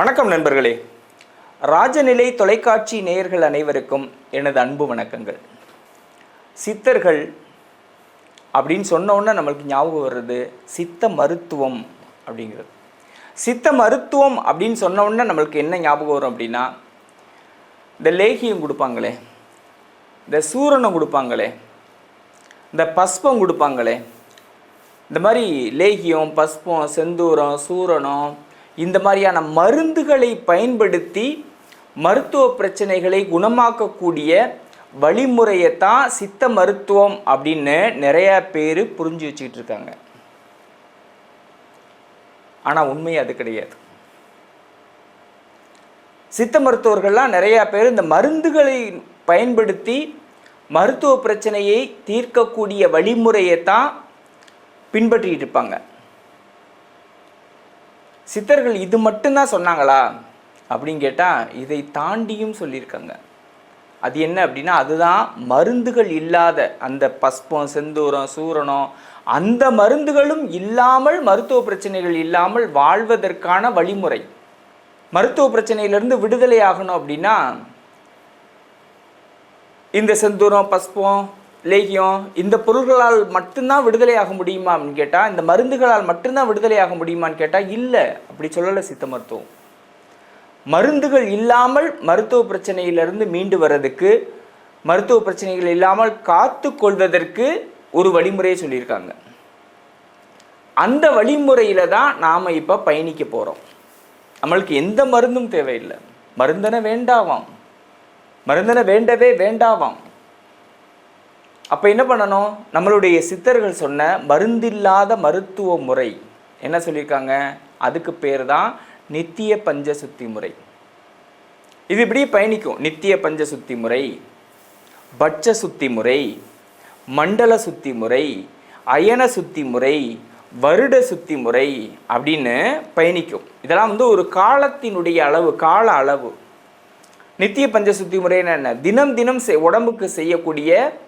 வணக்கம் நண்பர்களே. ராஜநிலை தொலைக்காட்சி நேயர்கள் அனைவருக்கும் எனது அன்பு வணக்கங்கள். சித்தர்கள் அப்படின்னு சொன்ன நம்மளுக்கு ஞாபகம் வர்றது சித்த மருத்துவம் அப்படிங்கிறது. சித்த மருத்துவம் அப்படின்னு சொன்ன நம்மளுக்கு என்ன ஞாபகம் வரும் அப்படின்னா இந்த லேகியம் கொடுப்பாங்களே இந்த சூரணம் கொடுப்பாங்களே இந்த பஸ்பம் கொடுப்பாங்களே இந்த மாதிரி லேகியம் பஸ்பம் செந்தூரம் சூரணம் இந்த மாதிரியான மருந்துகளை பயன்படுத்தி மருத்துவ பிரச்சனைகளை குணமாக்கக்கூடிய வழிமுறையை தான் சித்த மருத்துவம் அப்படின்னு நிறையா பேர் புரிஞ்சு வச்சுக்கிட்டு இருக்காங்க. ஆனால் உண்மை அது கிடையாது. சித்த மருத்துவர்கள்லாம் நிறையா பேர் இந்த மருந்துகளை பயன்படுத்தி மருத்துவ பிரச்சனையை தீர்க்கக்கூடிய வழிமுறையை தான் பின்பற்றிக்கிட்டு இருப்பாங்க. சித்தர்கள் இது மட்டும்தான் சொன்னாங்களா? அப்படின்னு கேட்டால் இதை தாண்டியும் சொல்லியிருக்காங்க. அது என்ன அப்படின்னா அதுதான் மருந்துகள் இல்லாத அந்த பஸ்பம் செந்தூரம் சூரணம் அந்த மருந்துகளும் இல்லாமல் மருத்துவ பிரச்சனைகள் இல்லாமல் வாழ்வதற்கான வழிமுறை. மருத்துவ பிரச்சனையிலிருந்து விடுதலை ஆகணும் அப்படின்னா இந்த செந்தூரம் பஸ்பம் லேகியம் இந்த பொருள்களால் மட்டும்தான் விடுதலை ஆக முடியுமா அப்படின்னு கேட்டால் இந்த மருந்துகளால் மட்டும்தான் விடுதலை ஆக முடியுமான்னு கேட்டால் இல்லை அப்படி சொல்லலை சித்த மருத்துவம். மருந்துகள் இல்லாமல் மருத்துவ பிரச்சனையிலிருந்து மீண்டு வர்றதுக்கு மருத்துவ பிரச்சனைகள் இல்லாமல் காத்து கொள்வதற்கு ஒரு வழிமுறையை சொல்லியிருக்காங்க. அந்த வழிமுறையில் தான் நாம் இப்போ பயணிக்க போகிறோம் நம்மளுக்கு எந்த மருந்தும் தேவையில்லை. மருந்தன வேண்டாவாம். மருந்தன வேண்டவே வேண்டாவாம். அப்போ என்ன பண்ணணும்? நம்மளுடைய சித்தர்கள் சொன்ன மருந்தில்லாத மருத்துவ முறை. என்ன சொல்லியிருக்காங்க? அதுக்கு பேர் தான் நித்திய பஞ்ச சுத்தி முறை. இது இப்படி பயணிக்கும். நித்திய பஞ்ச சுத்தி முறை பட்ச சுத்தி முறை மண்டல சுத்தி முறை அயன சுத்தி முறை வருட சுத்தி முறை அப்படின்னு பயணிக்கும். இதெல்லாம் வந்து ஒரு காலத்தினுடைய அளவு கால அளவு. நித்திய பஞ்ச சுத்தி முறைன்னு என்ன? தினம் தினம் செய்- உடம்புக்கு செய்யக்கூடிய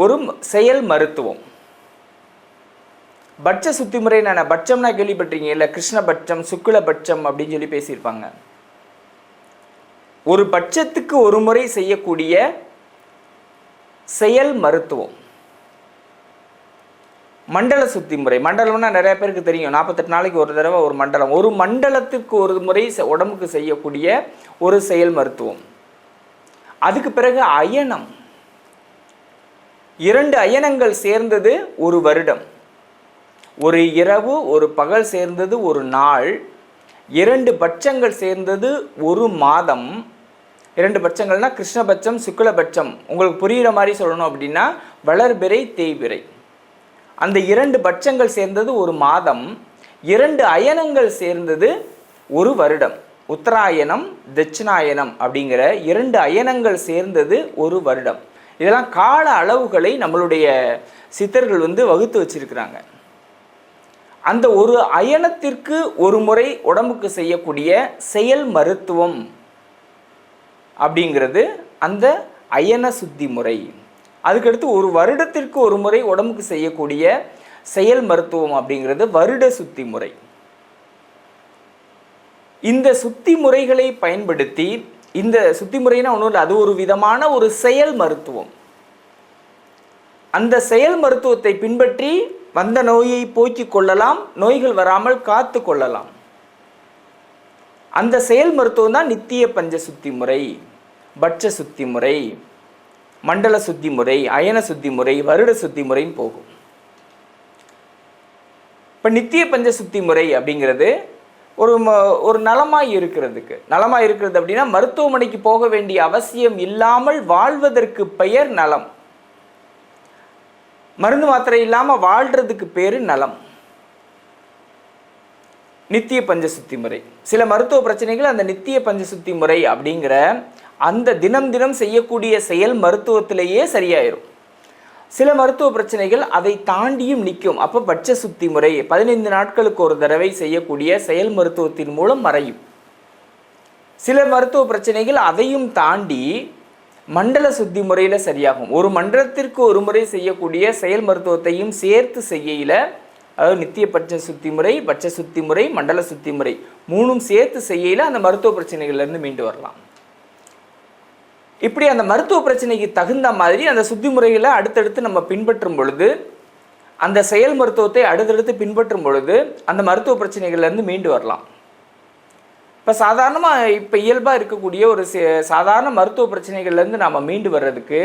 ஒரு செயல் மருத்துவம். பட்ச சுத்தி முறை என்ன? பட்சம்னா கேள்விப்பட்டிருக்கீங்க இல்லை கிருஷ்ணபட்சம் சுக்லபட்சம் அப்படின்னு சொல்லி பேசியிருப்பாங்க. ஒரு பட்சத்துக்கு ஒரு முறை செய்யக்கூடிய செயல் மருத்துவம். மண்டல சுத்தி முறை மண்டலம்னா நிறைய பேருக்கு தெரியும். நாற்பத்தெட்டு நாளைக்கு ஒரு தடவை ஒரு மண்டலம். ஒரு மண்டலத்துக்கு ஒரு முறை செ- உடம்புக்கு செய்யக்கூடிய ஒரு செயல் மருத்துவம். அதுக்கு பிறகு அயனம். இரண்டு அயனங்கள் சேர்ந்தது ஒரு வருடம். ஒரு இரவு ஒரு பகல் சேர்ந்தது ஒரு நாள். இரண்டு பட்சங்கள் சேர்ந்தது ஒரு மாதம். இரண்டு பட்சங்கள்னா கிருஷ்ணபட்சம் சுக்லபட்சம். உங்களுக்கு புரிகிற மாதிரி சொல்லணும் அப்படின்னா வளர்பிறை தேய்பிறை. அந்த இரண்டு பட்சங்கள் சேர்ந்தது ஒரு மாதம். இரண்டு அயனங்கள் சேர்ந்தது ஒரு வருடம். உத்தராயணம் தட்சிணாயனம் அப்படிங்கிற இரண்டு அயனங்கள் சேர்ந்தது ஒரு வருடம். இதெல்லாம் கால அளவுகளை நம்மளுடைய சித்தர்கள் வந்து வகுத்து வச்சிருக்கிறாங்க. அந்த ஒரு அயனத்திற்கு ஒரு முறை உடம்புக்கு செய்யக்கூடிய செயல் மருத்துவம் அப்படிங்கிறது அந்த அயன சுத்தி முறை. அதுக்கடுத்து ஒரு வருடத்திற்கு ஒரு முறை உடம்புக்கு செய்யக்கூடிய செயல் மருத்துவம் அப்படிங்கிறது வருட சுத்தி முறை. இந்த சுத்தி முறைகளை பயன்படுத்தி இந்த சுத்தி முறைனா ஒன்றும் இல்லை. அது ஒரு விதமான ஒரு செயல் மருத்துவம். அந்த செயல் மருத்துவத்தை பின்பற்றி வந்த நோயை போக்கிக் கொள்ளலாம் நோய்கள் வராமல் காத்து கொள்ளலாம். அந்த செயல் மருத்துவம் தான் நித்திய பஞ்ச சுத்தி முறை பட்ச சுத்தி முறை மண்டல சுத்தி முறை அயன சுத்தி முறை வருட சுத்தி முறைன்னு போகும். இப்போ நித்திய பஞ்ச சுத்தி முறை அப்படிங்கிறது ஒரு ஒரு நலமாய் இருக்கிறதுக்கு. நலமாய் இருக்கிறது அப்படின்னா மருத்துவமனைக்கு போக வேண்டிய அவசியம் இல்லாமல் வாழ்வதற்கு பெயர் நலம். மருந்து மாத்திரை இல்லாமல் வாழ்றதுக்கு பேர் நலம். நித்திய பஞ்சசுத்தி முறை. சில மருத்துவ பிரச்சனைகள் அந்த நித்திய பஞ்சசுத்தி முறை அப்படிங்கிற அந்த தினம் தினம் செய்யக்கூடிய செயல் மருத்துவத்திலேயே சரியாயிரும். சில மருத்துவ பிரச்சனைகள் அதை தாண்டியும் நிற்கும். அப்போ பட்ச சுத்தி முறை பதினைந்து நாட்களுக்கு ஒரு தடவை செய்யக்கூடிய செயல் மருத்துவத்தின் மூலம் மறையும். சில மருத்துவ பிரச்சனைகள் அதையும் தாண்டி மண்டல சுத்தி முறையில் சரியாகும். ஒரு மண்டலத்திற்கு ஒரு முறை செய்யக்கூடிய செயல் மருத்துவத்தையும் சேர்த்து செய்யல அதாவது நித்திய பட்ச சுத்தி முறை பட்ச சுத்தி முறை மண்டல சுத்தி முறை மூணும் சேர்த்து செய்யல அந்த மருத்துவ பிரச்சனைகள்லேருந்து மீண்டு வரலாம். இப்படி அந்த மருத்துவ பிரச்சனைக்கு தகுந்த மாதிரி அந்த சுத்தி முறைகளை அடுத்தடுத்து நம்ம பின்பற்றும் பொழுது அந்த செயல் மருத்துவத்தை அடுத்தடுத்து பின்பற்றும் பொழுது அந்த மருத்துவ பிரச்சனைகள்லேருந்து மீண்டு வரலாம். இப்போ சாதாரணமாக இப்போ இயல்பாக இருக்கக்கூடிய ஒரு சே- சாதாரண மருத்துவ பிரச்சனைகள்லேருந்து நாம் மீண்டு வர்றதுக்கு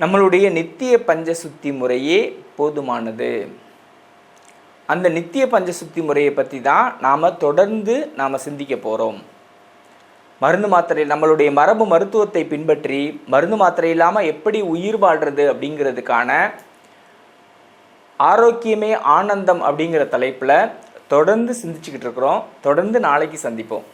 நம்மளுடைய நித்திய பஞ்ச சுத்தி முறையே போதுமானது. அந்த நித்திய பஞ்ச சுத்தி முறையை பற்றி தான் நாம் தொடர்ந்து நாம் சிந்திக்க போகிறோம் மருந்து மாத்திரை நம்மளுடைய மரபு மருத்துவத்தை பின்பற்றி மருந்து மாத்திரை இல்லாமல் எப்படி உயிர் வாழ்றது அப்படிங்கிறதுக்கான ஆரோக்கியமே ஆனந்தம் அப்படிங்கிற தலைப்பில் தொடர்ந்து சிந்திச்சுக்கிட்டு இருக்கிறோம். தொடர்ந்து நாளைக்கு சந்திப்போம்.